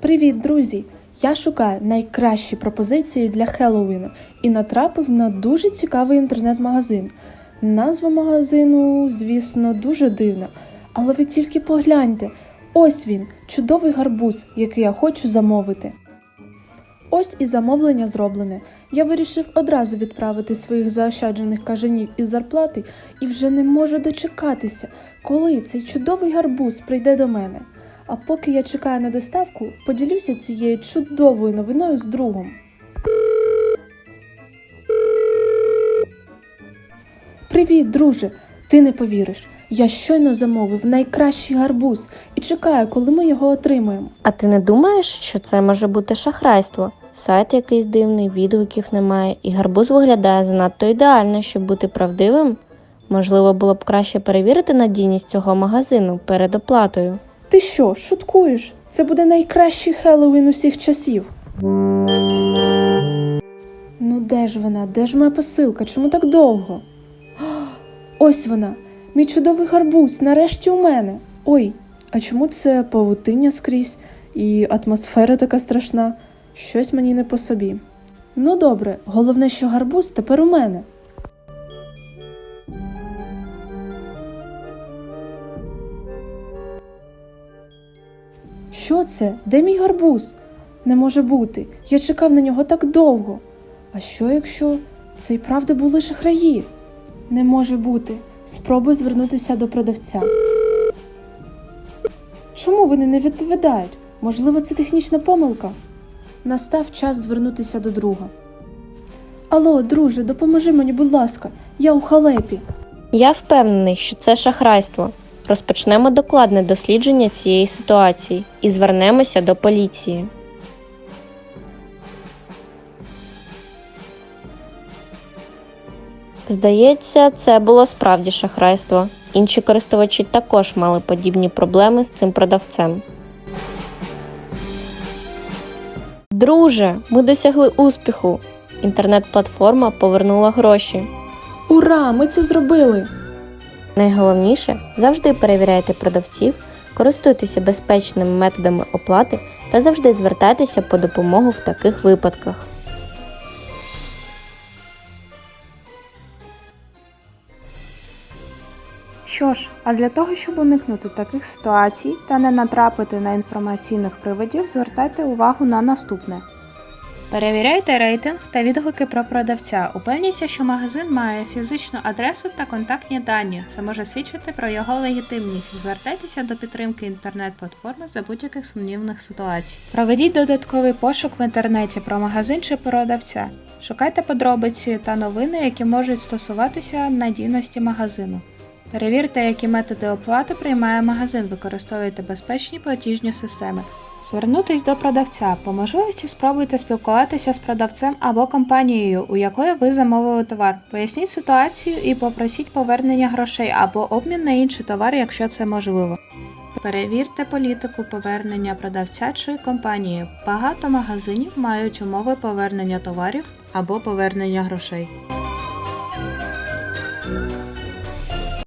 Привіт, друзі! Я шукаю найкращі пропозиції для Хеллоуіну і натрапив на дуже цікавий інтернет-магазин. Назва магазину, звісно, дуже дивна, але ви тільки погляньте. Ось він, чудовий гарбуз, який я хочу замовити. Ось і замовлення зроблене. Я вирішив одразу відправити своїх заощаджених кажанів із зарплати і вже не можу дочекатися, коли цей чудовий гарбуз прийде до мене. А поки я чекаю на доставку, поділюся цією чудовою новиною з другом. Привіт, друже! Ти не повіриш. Я щойно замовив найкращий гарбуз і чекаю, коли ми його отримаємо. А ти не думаєш, що це може бути шахрайство? Сайт якийсь дивний, відгуків немає, і гарбуз виглядає занадто ідеально, щоб бути правдивим? Можливо, було б краще перевірити надійність цього магазину перед оплатою. Ти що, шуткуєш? Це буде найкращий Хеллоуін усіх часів. Ну де ж вона? Де ж моя посилка? Чому так довго? Ось вона, мій чудовий гарбуз, нарешті у мене. Ой, а чому це павутиння скрізь і атмосфера така страшна? Щось мені не по собі. Ну добре, головне, що гарбуз тепер у мене. Що це? Де мій гарбуз? Не може бути. Я чекав на нього так довго. А що якщо це і правда були шахраї? Не може бути. Спробуй звернутися до продавця. Чому вони не відповідають? Можливо, це технічна помилка. Настав час звернутися до друга. Алло, друже, допоможи мені, будь ласка, я у халепі. Я впевнений, що це шахрайство. Розпочнемо докладне дослідження цієї ситуації і звернемося до поліції. Здається, це було справді шахрайство. Інші користувачі також мали подібні проблеми з цим продавцем. Друже, ми досягли успіху. Інтернет-платформа повернула гроші. Ура! Ми це зробили! Найголовніше завжди перевіряйте продавців, користуйтеся безпечними методами оплати та завжди звертайтеся по допомогу в таких випадках. Що ж, а для того, щоб уникнути таких ситуацій та не натрапити на інформаційних приводів, звертайте увагу на наступне. Перевіряйте рейтинг та відгуки про продавця. Упевніться, що магазин має фізичну адресу та контактні дані. Це може свідчити про його легітимність. Звертайтеся до підтримки інтернет-платформи за будь-яких сумнівних ситуацій. Проведіть додатковий пошук в інтернеті про магазин чи продавця. Шукайте подробиці та новини, які можуть стосуватися надійності магазину. Перевірте, які методи оплати приймає магазин, використовуйте безпечні платіжні системи. Звернутись до продавця. По можливості спробуйте спілкуватися з продавцем або компанією, у якої ви замовили товар. Поясніть ситуацію і попросіть повернення грошей або обмін на інший товар, якщо це можливо. Перевірте політику повернення продавця чи компанії. Багато магазинів мають умови повернення товарів або повернення грошей.